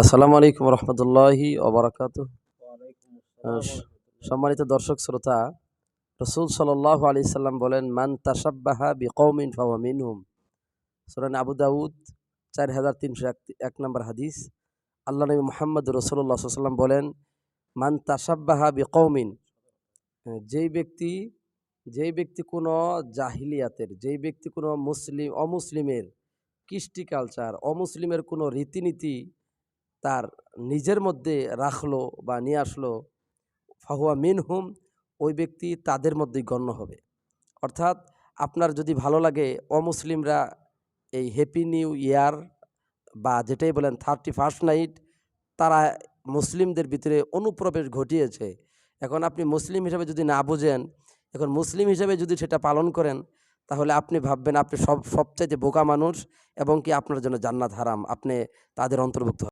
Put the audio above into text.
আসসালামু আলাইকুম রহমতুল্লাহি ওবরাকাত সম্মানিত দর্শক শ্রোতা রসুল সাল্লাহ আলি সাল্লাম বলেন মান তাসাব্বাহা বি কৌমিন ফাওয়া মিনহুম। সুরান আবু দাউদ চার হাজার তিনশো এক এক নম্বর হাদিস। আল্লাহ নবী মোহাম্মদ রসুল্লাহ সাল্লাম বলেন মান তাসাব্বাহা বি কৌমিন যেই ব্যক্তি যেই ব্যক্তি কোনো জাহিলিয়াতের যেই ব্যক্তি কোনো মুসলিম অমুসলিমের কৃষ্টি কালচার অমুসলিমের কোনো রীতিনীতি তার নিজের মধ্যে রাখল বা নিয়ে আসলো, ফাহুয়া মিনহুম, ওই ব্যক্তি তাদের মধ্যেই গণ্য হবে। অর্থাৎ আপনার যদি ভালো লাগে, অমুসলিমরা এই হ্যাপি নিউ ইয়ার বা যেটাই বলেন থার্টি ফার্স্ট নাইট তারা মুসলিমদের ভিতরে অনুপ্রবেশ ঘটিয়েছে। এখন আপনি মুসলিম হিসেবে যদি না বুঝেন, এখন মুসলিম হিসেবে যদি সেটা পালন করেন, তাহলে আপনি ভাববেন আপনি সব, সবচাইতে বোকা মানুষ এবং কি আপনার জন্য জান্নাত হারাম, আপনি তাদের অন্তর্ভুক্ত